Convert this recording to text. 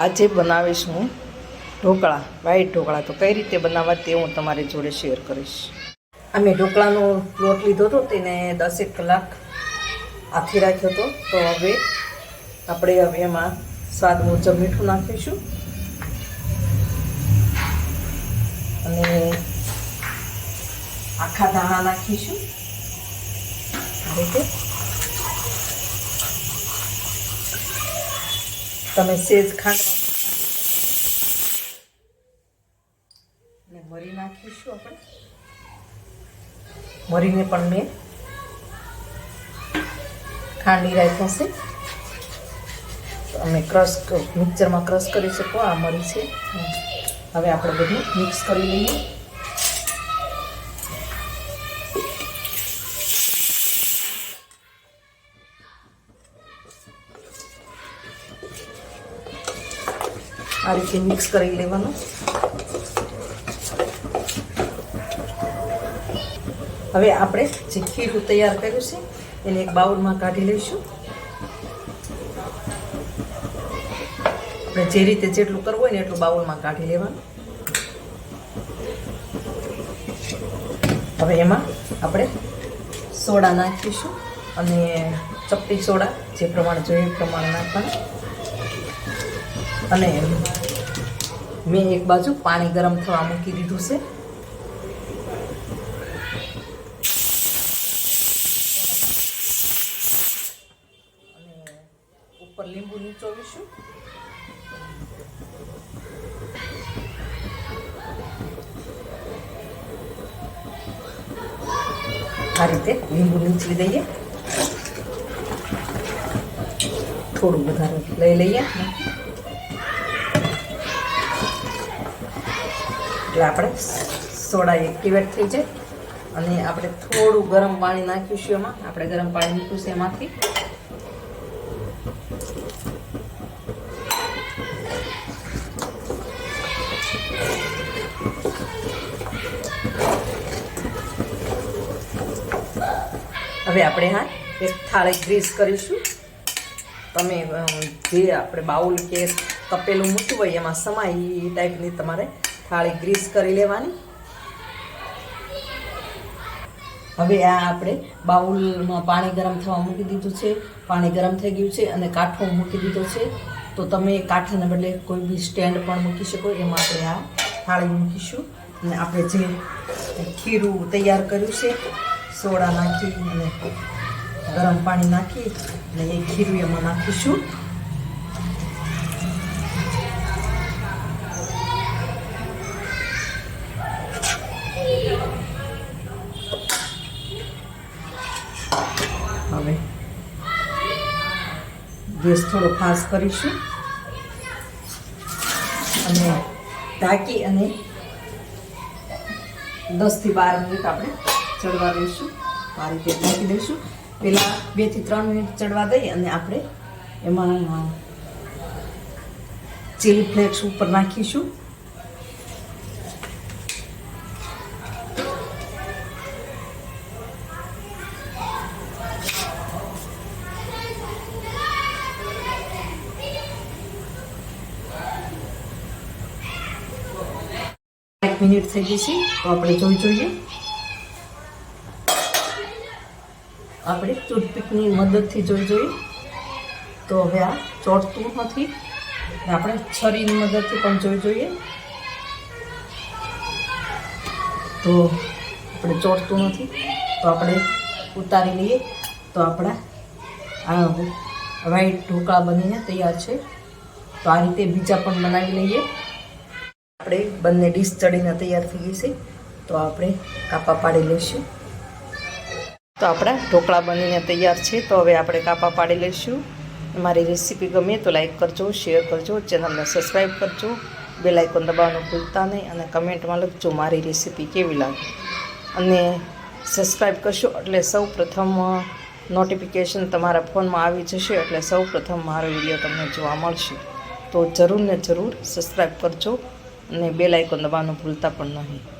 આજે બનાવીશ હું ઢોકળા વ્હાઈટ ઢોકળા. તો કઈ રીતે બનાવવા તે હું તમારી જોડે શેર કરીશ. અમે ઢોકળાનો લોટ લીધો હતો, તેને દસેક કલાક આથી રાખ્યો હતો. તો હવે આપણે હવે એમાં સ્વાદ મુજબ મીઠું નાખીશું. અને આખા દાણા નાખીશું. આ રીતે. તમે સેજ ખાંડ ને મરી નાખીશું આપણે. મરીને પણ મેં ખાંડી રાખ્યા છે અમે ક્રશ મિક્સરમાં ક્રશ કરી શકો આ મરી છે. હવે આપણે બધું મિક્સ કરી લઈએ. આ રીતે મિક્સ કરી લેવાનું. હવે આપણે જે ખીરું તૈયાર કર્યું છે, એને એક બાઉલમાં કાઢી લઈશું. આપણે જે રીતે જેટલું કરવું હોય ને એટલું બાઉલમાં કાઢી લેવાનું. હવે એમાં આપણે સોડા નાખીશું અને ચપટી સોડા, જે પ્રમાણે જોઈએ એ પ્રમાણે નાખવાનું. અને મેં એક બાજુ પાણી ગરમ થવા મૂકી દીધું છે. અને ઉપર લીંબુ નીચોવીશું. આ રીતે લીંબુ નીચવી દઈએ. થોડું વધારે લઈ લઈએ. એટલે આપણે સોડા એક્ટિવેટ થઈ જાય. અને આપણે થોડું ગરમ પાણી નાખીશું એમાં. આપણે ગરમ પાણી મૂકીશું એમાંથી. હવે આપણે હા એક થાળી ગ્રીસ કરીશું. તમે જે આપણે બાઉલ કે તપેલું મૂક્યું હોય એમાં સમાય એ ટાઈપની તમારે થાળી ગ્રીસ કરી લેવાની. હવે આ આપણે બાઉલમાં પાણી ગરમ થવા મૂકી દીધું છે. પાણી ગરમ થઈ ગયું છે અને કાઠો મૂકી દીધો છે. તો તમે કાઠાને બદલે કોઈ બી સ્ટેન્ડ પણ મૂકી શકો. એમાં આપણે આ થાળી મૂકીશું. અને આપણે જે ખીરું તૈયાર કર્યું છે, સોડા નાખી અને ગરમ પાણી નાખી અને એ ખીરું એમાં નાખીશું. ગેસ થોડો ફાસ્ટ કરીશું. અને ઢાંકી અને દસથી બાર મિનિટ આપણે ચડવા દઈશું. આ રીતે ઢાંકી દઈશું. પહેલાં બેથી ત્રણ મિનિટ ચડવા દઈ અને આપણે એમાં ચીલી ફ્લેક્સ ઉપર નાખીશું. મિનિટ થઈ ગઈ છે. તો આપણે જોઈ જોઈએ. આપણે ટૂથપીકની મદદથી જોઈ જોઈએ. તો હવે આ ચોટતું નથી. આપણે છરીની મદદથી પણ જોઈ જોઈએ. તો આપણે ચોટતું નથી. તો આપણે ઉતારી લઈએ. તો આપણા આ વ્હાઈટ ઢોકળા બનીને તૈયાર છે. તો આ રીતે બીજા પણ બનાવી લઈએ. આપણે બંને ડીશ ચડીને તૈયાર થઈ ગઈ છે. તો આપણે કાપા પાડી લઈશું. તો આપણા ઢોકળા બનીને તૈયાર છે. તો હવે આપણે કાપા પાડી લઈશું. મારી રેસીપી ગમે તો લાઈક કરજો, શેર કરજો, ચેનલને સબસ્ક્રાઈબ કરજો. બેલ આઇકોન દબાવવાનું ભૂલતા નહીં અને કમેન્ટમાં લખજો મારી રેસીપી કેવી લાગે. અને સબસ્ક્રાઈબ કરશો એટલે સૌ પ્રથમ નોટિફિકેશન તમારા ફોનમાં આવી જશે એટલે સૌ પ્રથમ મારો વીડિયો તમને જોવા મળશે. તો જરૂર ને જરૂર સબસ્ક્રાઈબ કરજો. અને બેલ આઇકોન દબાવવાનું ભૂલતા પણ નહીં.